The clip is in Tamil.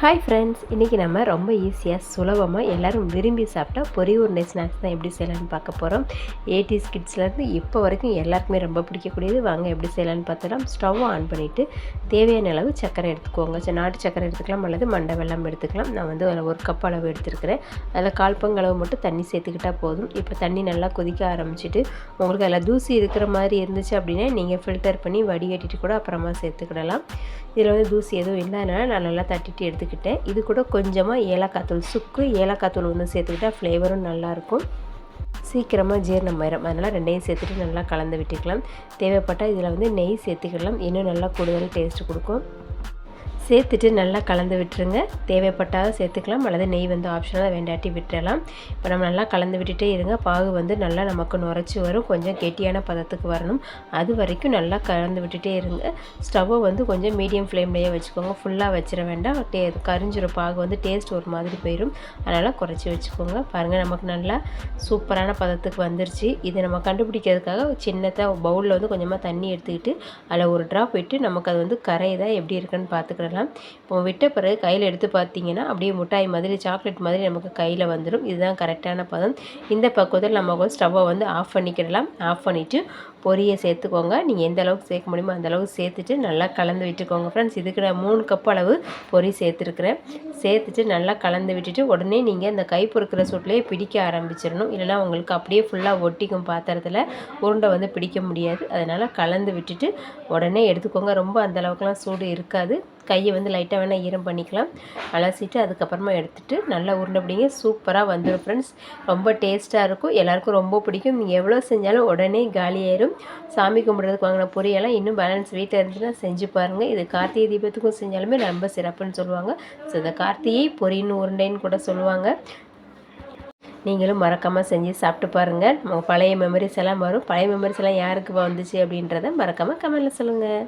ஹாய் ஃப்ரெண்ட்ஸ் இன்றைக்கி நம்ம ரொம்ப ஈஸியாக சுலபமாக எல்லோரும் விரும்பி சாப்பிட்டா பொரி உருண்டை ஸ்நாக்ஸ் தான் எப்படி செய்யலான்னு பார்க்க போகிறோம் எயிட்டிஸ் கிட்ஸ்லேருந்து இப்போ வரைக்கும் எல்லாருக்குமே ரொம்ப பிடிக்கக்கூடியது. வாங்க எப்படி செய்யலான்னு பார்த்துலாம் ஸ்டவ் ஆன் பண்ணிவிட்டு தேவையான அளவு சக்கரை எடுத்துக்கோங்க. ஸோ நாட்டு சக்கரை எடுத்துக்கலாம் அல்லது மண்டை வெள்ளம் எடுத்துக்கலாம். நான் வந்து அதில் ஒரு கப் அளவு எடுத்துருக்கிறேன். அதில் கால் பங்கு அளவு மட்டும் தண்ணி சேர்த்துக்கிட்டால் போதும். இப்போ தண்ணி நல்லா கொதிக்க ஆரம்பிச்சிட்டு உங்களுக்கு அதில் தூசி இருக்கிற மாதிரி இருந்துச்சு அப்படின்னா நீங்கள் ஃபில்டர் பண்ணி வடிகட்டிட்டு கூட அப்புறமா சேர்த்துக்கிடலாம். இதில் வந்து தூசி எதுவும் இல்லாதனால நான் நல்லா தட்டிட்டு சேர்த்துக்கிட்டேன். இது கூட கொஞ்சமாக ஏலக்காய் தூள். சுக்கு ஏலக்காய் தூள் வந்து சேர்த்துக்கிட்டா ஃப்ளேவரும் நல்லாயிருக்கும். சீக்கிரமாக ஜீரணம் ஆயிரும். அதனால் ரெண்டையும் சேர்த்துட்டு நல்லா கலந்து விட்டுக்கலாம். தேவைப்பட்டால் இதில் வந்து நெய் சேர்த்துக்கலாம். இன்னும் நல்லா கூடுதல் டேஸ்ட் கொடுக்கும். சேர்த்துட்டு நல்லா கலந்து விட்டுருங்க. தேவைப்பட்டால் சேர்த்துக்கலாம். அல்லது நெய் வந்து ஆப்ஷனலாக வேண்டாட்டி விட்டுறலாம். இப்போ நம்ம நல்லா கலந்து விட்டுட்டே இருங்க. பாகு வந்து நல்லா நமக்கு நுரைச்சி வரும். கொஞ்சம் கெட்டியான பதத்துக்கு வரணும். அது வரைக்கும் நல்லா கலந்து விட்டுட்டே இருங்க. ஸ்டவ்வை வந்து கொஞ்சம் மீடியம் ஃப்ளேம்லேயே வச்சுக்கோங்க. ஃபுல்லாக வச்சிட வேண்டாம். டே கரிஞ்சிரும் பாகு வந்து டேஸ்ட் ஒரு மாதிரி போயிடும் அதனால் குறைச்சி வச்சுக்கோங்க. பாருங்கள் நமக்கு நல்லா சூப்பரான பதத்துக்கு வந்துருச்சு. இதை நம்ம கண்டுபிடிக்கிறதுக்காக சின்னதாக பவுலில் வந்து கொஞ்சமாக தண்ணி எடுத்துக்கிட்டு அதில் ஒரு ட்ராப் விட்டு நமக்கு அது வந்து கரையதாக எப்படி இருக்குன்னு பார்த்துக்கிடலாம் இப்போ விட்ட பிறகு கையில் எடுத்து பார்த்தீங்கன்னா அப்படியே மிட்டாய் மாதிரி சாக்லேட் மாதிரி நமக்கு கையில் வந்துடும் இதுதான் கரெக்டான பதம். இந்த பக்குவத்தில் நம்ம ஸ்டவ்வை வந்து ஆஃப் பண்ணிக்கிடலாம். ஆஃப் பண்ணிவிட்டு பொரியை சேர்த்துக்கோங்க. நீங்கள் எந்த அளவுக்கு சேர்க்க முடியுமோ அந்த அளவுக்கு சேர்த்துட்டு நல்லா கலந்து விட்டுக்கோங்க ஃப்ரெண்ட்ஸ் இதுக்கு நான் மூணு கப் அளவு பொரி சேர்த்துருக்குறேன். சேர்த்துட்டு நல்லா கலந்து விட்டுட்டு உடனே நீங்கள் இந்த கை பொறுக்கிற சூட்லேயே பிடிக்க ஆரம்பிச்சிடணும். இல்லைனா உங்களுக்கு அப்படியே ஃபுல்லாக ஒட்டிக்கும் பாத்திரத்தில். உருண்டை வந்து பிடிக்க முடியாது. அதனால் கலந்து விட்டுட்டு உடனே எடுத்துக்கோங்க. ரொம்ப அந்தளவுக்குலாம் சூடு இருக்காது. கையை வந்து லைட்டாக வேணால் ஈரம் பண்ணிக்கலாம். அலசிட்டு அதுக்கப்புறமா எடுத்துட்டு நல்லா உருண்டை பிடிங்க. சூப்பராக வந்துடும் ஃப்ரெண்ட்ஸ் ரொம்ப டேஸ்ட்டாக இருக்கும். எல்லாருக்கும் ரொம்ப பிடிக்கும். நீங்கள் எவ்வளோ செஞ்சாலும் உடனே காலியாயிரும் சாமி கும்பிட்றதுக்கு வாங்கின பொரியெல்லாம் இன்னும் பேலன்ஸ் வீட்டில் இருந்துச்சுன்னா செஞ்சு பாருங்கள் இது கார்த்திகை தீபத்துக்கும் செஞ்சாலுமே ரொம்ப சிறப்புன்னு சொல்லுவாங்க. ஸோ இந்த கார்த்தியை பொரின்னு உருண்டைன்னு கூட சொல்லுவாங்க. நீங்களும் மறக்காமல் செஞ்சு சாப்பிட்டு பாருங்கள் நம்ம பழைய மெமரிஸ் எல்லாம் வரும். பழைய மெமரிஸ் எல்லாம் யாருக்கு வந்துச்சு அப்படின்றத மறக்காமல் கமெண்டில் சொல்லுங்கள்